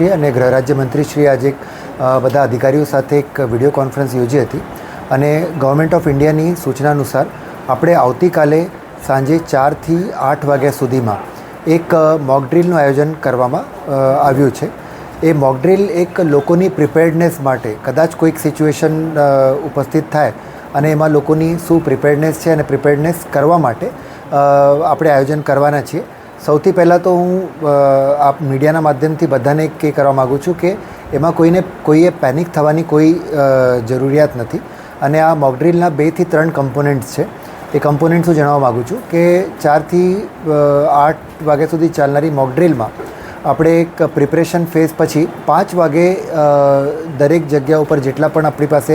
મુખ્યમંત્રીશ્રી અને ગૃહ રાજ્યમંત્રીશ્રી આજે બધા અધિકારીઓ સાથે એક વીડિયો કોન્ફરન્સ યોજી હતી અને ગવર્મેન્ટ ઓફ ઇન્ડિયાની સૂચના અનુસાર આપણે આવતીકાલે સાંજે ચારથી આઠ વાગ્યા સુધીમાં એક મોકડ્રીલનું આયોજન કરવામાં આવ્યું છે. એ મોકડ્રીલ એક લોકોની પ્રિપેર્ડનેસ માટે, કદાચ કોઈક સિચ્યુએશન ઉપસ્થિત થાય અને એમાં લોકોની શું પ્રિપેર્ડનેસ છે અને પ્રિપેર્ડનેસ કરવા માટે આપણે આયોજન કરવાના છીએ. સૌથી પહેલાં તો હું આ મીડિયાના માધ્યમથી બધાને એક એ કરવા માગું છું કે એમાં કોઈને, કોઈએ પેનિક થવાની કોઈ જરૂરિયાત નથી. અને આ મોકડ્રીલના બેથી ત્રણ કમ્પોનન્ટ્સ છે. એ કમ્પોનન્ટ્સ હું જણાવવા માગું છું કે ચારથી આઠ વાગ્યા સુધી ચાલનારી મોકડ્રીલમાં આપણે એક પ્રિપરેશન ફેઝ પછી પાંચ વાગે દરેક જગ્યા ઉપર જેટલા પણ આપણી પાસે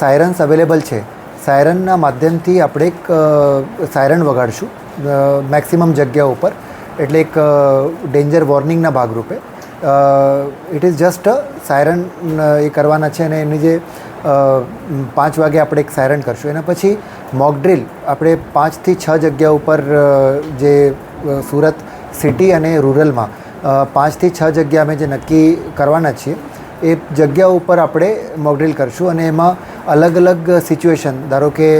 સાયરન્સ અવેલેબલ છે, સાયરનના માધ્યમથી આપણે એક સાયરન વગાડશું મેક્સિમમ જગ્યા ઉપર. એટલે એક ડેન્જર વોર્નિંગના ભાગરૂપે. ઇટ ઇઝ જસ્ટ સાયરન એ કરવાના છે અને એની જે પાંચ વાગે આપણે એક સાયરન કરશું. એના પછી મોકડ્રિલ આપણે પાંચથી છ જગ્યા ઉપર જે સુરત સિટી અને રૂરલમાં પાંચથી છ જગ્યા અમે જે નક્કી કરવાના છીએ, એ જગ્યા ઉપર આપણે મોકડ્રીલ કરશું અને એમાં અલગ અલગ સિચ્યુએશન ધારો કે,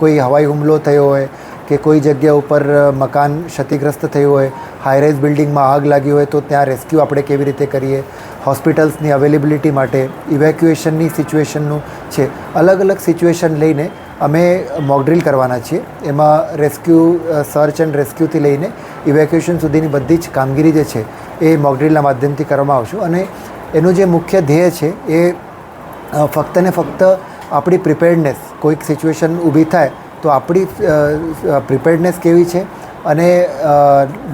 કોઈ હવાઈ હુમલો થયો હોય કે કોઈ જગ્યા ઉપર મકાન ક્ષતિગ્રસ્ત થયું હોય હાઈરાઇઝ બિલ્ડિંગમાં આગ લાગી હોય, તો ત્યાં રેસ્ક્યુ આપણે કેવી રીતે કરીએ? હોસ્પિટલ્સની અવેલેબિલિટી માટે ઇવેક્યુએશનની સિચ્યુએશનનું છે. અલગ અલગ સિચ્યુએશન લઈને અમે મોકડ્રીલ કરવાના છીએ. એમાં રેસ્ક્યુ સર્ચ એન્ડ રેસ્ક્યુથી લઈને ઇવેક્યુએશન સુધીની બધી જ કામગીરી જે છે, એ મોકડ્રીલના માધ્યમથી કરવામાં આવશે. અને એનું જે મુખ્ય ધ્યેય છે, એ ફક્ત ને ફક્ત આપણી પ્રિપેર્ડનેસ કોઈક સિચ્યુએશન ઊભી થાય તો આપણી પ્રિપેર્ડનેસ કેવી છે? અને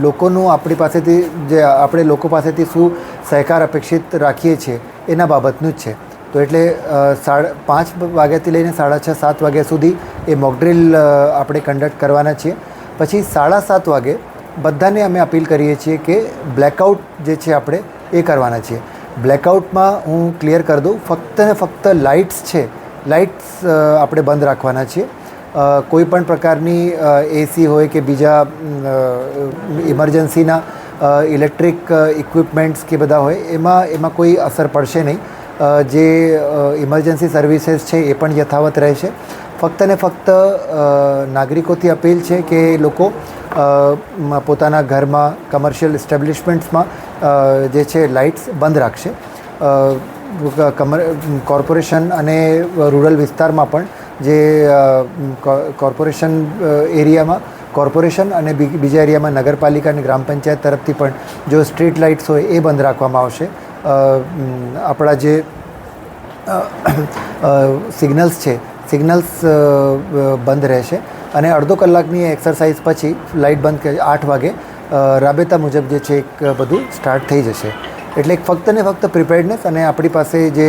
લોકોનું આપણી પાસેથી જે, આપણે લોકો પાસેથી શું સહકાર અપેક્ષિત રાખીએ છીએ, એના બાબતનું જ છે. તો એટલે સાડા પાંચ વાગ્યાથી લઈને સાડા છ, સાત વાગ્યા સુધી એ મોકડ્રીલ આપણે કન્ડક્ટ કરવાના છીએ. પછી સાડા સાત વાગે બધાને અમે અપીલ કરીએ છીએ કે બ્લેકઆઉટ જે છે આપણે એ કરવાના છીએ. બ્લેકઆઉટમાં હું ક્લિયર કરી દઉં, ફક્ત ને ફક્ત લાઇટ્સ છે. લાઇટ્સ આપણે બંધ રાખવાના છીએ. કોઈ પણ પ્રકારની એસી હોય કે બીજા ઇમરજન્સીના ઇલેક્ટ્રિક ઇક્વિપમેન્ટ્સ કે બધા હોય, એમાં એમાં કોઈ અસર પડશે નહીં. જે ઇમરજન્સી સર્વિસીસ છે એ પણ યથાવત રહેશે. ફક્ત ને ફક્ત નાગરિકોથી અપીલ છે કે લોકો પોતાના ઘરમાં કમર્શિયલ એસ્ટેબ્લિશમેન્ટ્સમાં જે છે લાઇટ્સ બંધ રાખશે. કમર કોર્પોરેશન અને રૂરલ વિસ્તારમાં પણ જે કોર્પોરેશન એરિયામાં, કોર્પોરેશન અને બીજા એરિયામાં નગરપાલિકા અને ગ્રામ પંચાયત તરફથી પણ જો સ્ટ્રીટ લાઇટ્સ હોય એ બંધ રાખવામાં આવશે. આપણા જે સિગ્નલ્સ છે, સિગ્નલ્સ બંધ રહેશે. અને અડધો કલાકની એક્સરસાઇઝ પછી લાઇટ બંધ આઠ વાગે રાબેતા મુજબ જે છે એક બધું સ્ટાર્ટ થઈ જશે. એટલે ફક્ત ને ફક્ત પ્રિપેર્ડનેસ અને આપણી પાસે જે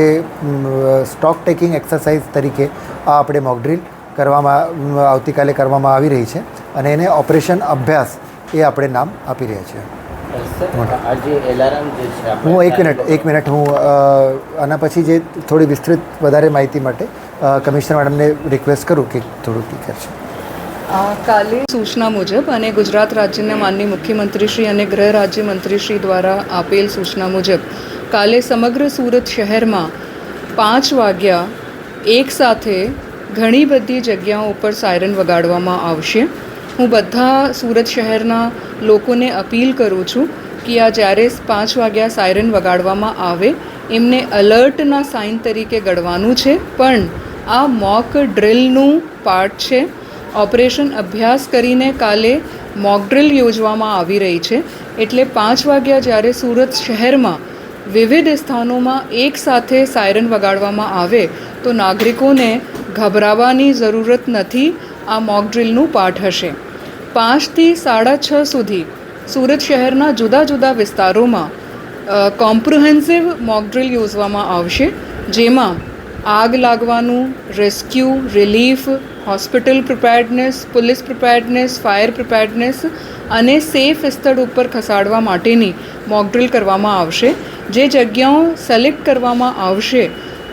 સ્ટોક ટેકિંગ એક્સરસાઇઝ તરીકે આ આપણે મોકડ્રીલ કરવામાં આવતીકાલે કરવામાં આવી રહી છે અને એને ઓપરેશન અભ્યાસ એ આપણે નામ આપી રહ્યા છીએ. હું એક મિનિટ એક મિનિટ હું આના પછી જે થોડી વિસ્તૃત વધારે માહિતી માટે કમિશનર મેડમને રિક્વેસ્ટ કરું કે થોડું ક્લિયર છે. કાલે સૂચના મુજબ અને ગુજરાત રાજ્યના માનનીય મુખ્યમંત્રીશ્રી અને ગૃહ રાજ્યમંત્રીશ્રી દ્વારા આપેલ સૂચના મુજબ, કાલે સમગ્ર સુરત શહેરમાં પાંચ વાગ્યા એક સાથે ઘણી બધી જગ્યાઓ ઉપર સાયરન વગાડવામાં આવશે. હું બધા સુરત શહેરના લોકોને અપીલ કરું છું કે આ જ્યારે પાંચ વાગ્યા સાયરન વગાડવામાં આવે, એમને અલર્ટના સાઇન તરીકે ગણવાનું છે. પણ આ મોક ડ્રિલનું પાર્ટ છે. ઓપરેશન અભ્યાસ કરીને કાલે મોકડ્રિલ યોજવામાં આવી રહી છે. એટલે પાંચ વાગ્યા જ્યારે સુરત શહેરમાં વિવિધ સ્થાનોમાં એક સાથે સાયરન વગાડવામાં આવે, તો નાગરિકોને ગભરાવાની જરૂરત નથી. આ મોકડ્રિલનું પાઠ હશે. પાંચથી સાડા છ સુધી સુરત શહેરના જુદા જુદા વિસ્તારોમાં કોમ્પ્રિહેન્સિવ મોકડ્રિલ યોજવામાં આવશે, જેમાં આગ લાગવાનું, rescue, relief hospital preparedness police preparedness fire preparedness અને સેફ સ્થળ ઉપર ખસાડવા માટેની મોકડ્રિલ કરવામાં આવશે. જે જગ્યાઓ સિલેક્ટ કરવામાં આવશે,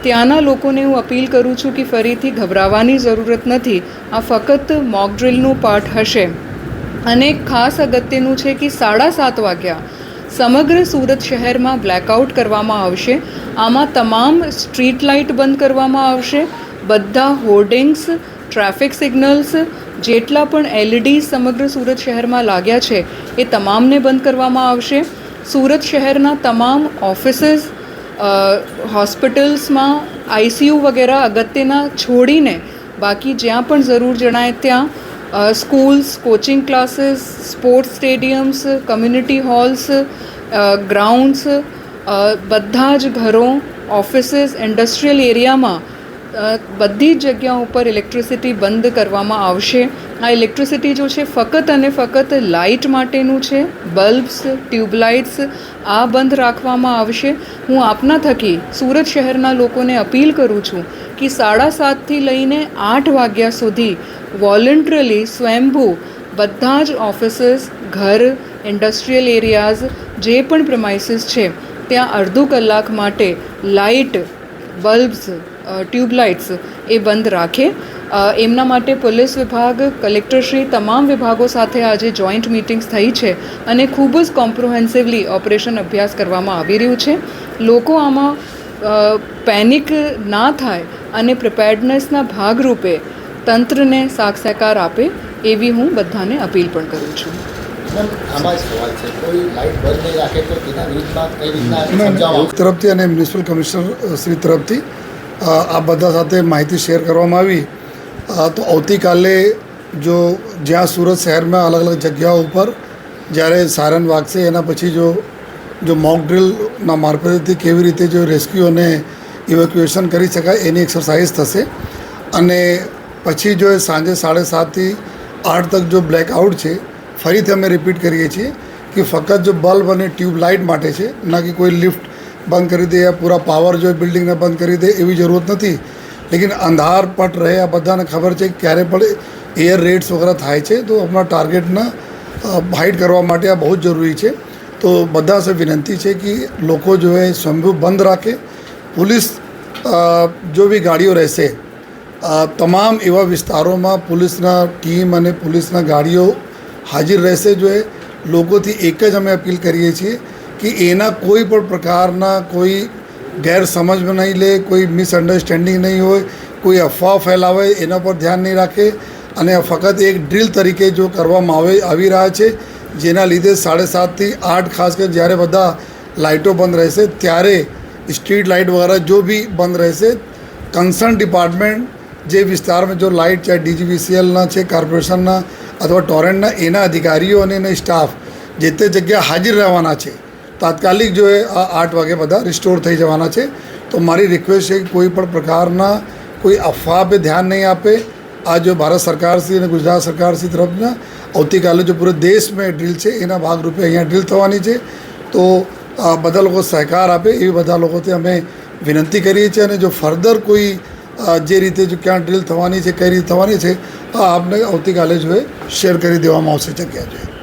ત્યાંના લોકોને હું અપીલ કરું છું કે ફરીથી ગભરાવાની જરૂરત નથી. આ ફક્ત મોકડ્રિલનું પાઠ હશે. અને ખાસ અગત્યનું છે કે સાડા સાત વાગ્યા સમગ્ર સુરત શહેરમાં બ્લેકઆઉટ કરવામાં આવશે. આમાં તમામ સ્ટ્રીટ લાઇટ બંધ કરવામાં આવશે. બધા હોર્ડિંગ્સ ટ્રાફિક સિગ્નલ્સ જેટલા પણ એલઈડી સમગ્ર સુરત શહેરમાં લાગ્યા છે, એ તમામને બંધ કરવામાં આવશે. સુરત શહેરના તમામ ઓફિસીસ હોસ્પિટલ્સમાં આઈસીયુ વગેરે અગત્યના છોડીને બાકી જ્યાં પણ જરૂર જણાય ત્યાં schools, coaching classes, sports stadiums, community halls grounds બધા જ ઘરો, ઓફિસીસ, ઇન્ડસ્ટ્રીયલ એરિયામાં બધી જ જગ્યાઓ ઉપર ઇલેક્ટ્રિસિટી બંધ કરવામાં આવશે. આ ઇલેક્ટ્રિસિટી જો છે, ફક્ત અને ફક્ત લાઇટ માટેનું છે બલ્બ્સ ટ્યુબલાઇટ્સ આ બંધ રાખવામાં આવશે. હું આપના થકી સુરત શહેરના લોકોને અપીલ કરું છું કે સાડા સાતથી લઈને આઠ વાગ્યા સુધી વોલન્ટરલી સ્વયંભૂ બધા જ ઓફિસીસ ઘર ઇન્ડસ્ટ્રીયલ એરિયાઝ જે પણ પ્રમાઇસીસ છે, ત્યાં અડધો કલાક માટે લાઇટ બલ્બ્સ ટ્યુબલાઇટ્સ એ બંધ રાખે. એમના માટે પોલીસ વિભાગ કલેક્ટરશ્રી તમામ વિભાગો સાથે આજે જોઈન્ટ મિટિંગ્સ થઈ છે અને ખૂબ જ કોમ્પ્રોહેન્સિવલી ઓપરેશન અભ્યાસ કરવામાં આવી રહ્યું છે. લોકો આમાં પેનિક ના થાય અને પ્રિપેર્ડનેસના ભાગરૂપે તંત્રને સાથ સહકાર આપે એવી હું બધાને અપીલ પણ કરું છું. તરફથી અને મ્યુનિસિપલ કમિશનર શ્રી તરફથી આ બધા સાથે માહિતી શેર કરવામાં આવી. તો આવતીકાલે જો જ્યાં સુરત શહેરમાં અલગ અલગ જગ્યાઓ ઉપર જ્યારે સાયરન વાગશે, એના પછી જો જો મોક ડ્રિલના મારફતથી કેવી રીતે જો રેસ્ક્યુ અને ઇવેક્યુએશન કરી શકાય એની એક્સરસાઇઝ થશે. અને પછી જો સાંજે સાડા સાતથી આઠ તક જો બ્લેકઆઉટ છે, ફરીથી અમે રિપીટ કરીએ છીએ કે ફક્ત જો બલ્બ અને ટ્યુબ લાઇટ માટે છે, ના કે કોઈ લિફ્ટ બંધ કરી દે યા પૂરા પાવર જો બિલ્ડિંગને બંધ કરી દે એવી જરૂરત નથી. લેકિન અંધાર પટ રહે, આ બધાને ખબર છે કે ક્યારે પણ એર રેડ્સ વગેરે થાય છે, તો આપણા ટાર્ગેટના હાઇટ કરવા માટે આ બહુ જ જરૂરી છે. તો બધા સે વિનંતી છે કે લોકો જો એ સ્વયંભૂ બંધ રાખે. પોલીસ જો બી ગાડીઓ રહેશે તમામ એવા વિસ્તારોમાં પોલીસના ટીમ અને પોલીસના ગાડીઓ હાજર રહેશે. જો એ લોકોથી એક જ અમે અપીલ કરીએ છીએ કે એના કોઈ પણ પ્રકારના કોઈ ગેરસમજમાં નહીં લે, કોઈ મિસઅન્ડરસ્ટેન્ડિંગ નહીં હોય, કોઈ અફવા ફેલાવે, એના પર ધ્યાન નહીં રાખે. અને ફક્ત એક ડ્રીલ તરીકે જો કરવામાં આવે, આવી રહ્યા છે, જેના લીધે સાડે સાતથી આઠ ખાસ કરીને જ્યારે બધા લાઇટો બંધ રહેશે, ત્યારે સ્ટ્રીટ લાઇટ વગેરે જો બી બંધ રહેશે કન્સર્ન ડિપાર્ટમેન્ટ જે વિસ્તારમાં જો લાઇટ ચાહે ડીજીવીસીએલના છે, કોર્પોરેશનના અથવા ટોરેન્ટના, એના અધિકારીઓ અને એના સ્ટાફ જે તે જગ્યાએ હાજર રહેવાના છે તાત્કાલિક જો એ આ આઠ વાગે બધા રિસ્ટોર થઈ જવાના છે, તો મારી રિક્વેસ્ટ છે કે કોઈ પણ પ્રકારના કોઈ અફવા પે ધ્યાન નહીં આપે, આ જો ભારત સરકારશ્રી અને ગુજરાત સરકારશ્રી તરફના આવતીકાલે જો પૂરે દેશમાં ડ્રીલ છે, એના ભાગરૂપે અહીંયા ડ્રીલ થવાની છે, તો આ બધા લોકો સહકાર આપે, એવી બધા લોકોથી અમે વિનંતી કરીએ છીએ અને જો ફર્ધર કોઈ જે રીતે જો ક્યાં ડ્રીલ થવાની છે, કઈ રીતે થવાની છે આ આપને આવતીકાલે જો એ શેર કરી દેવામાં આવશે જગ્યા છે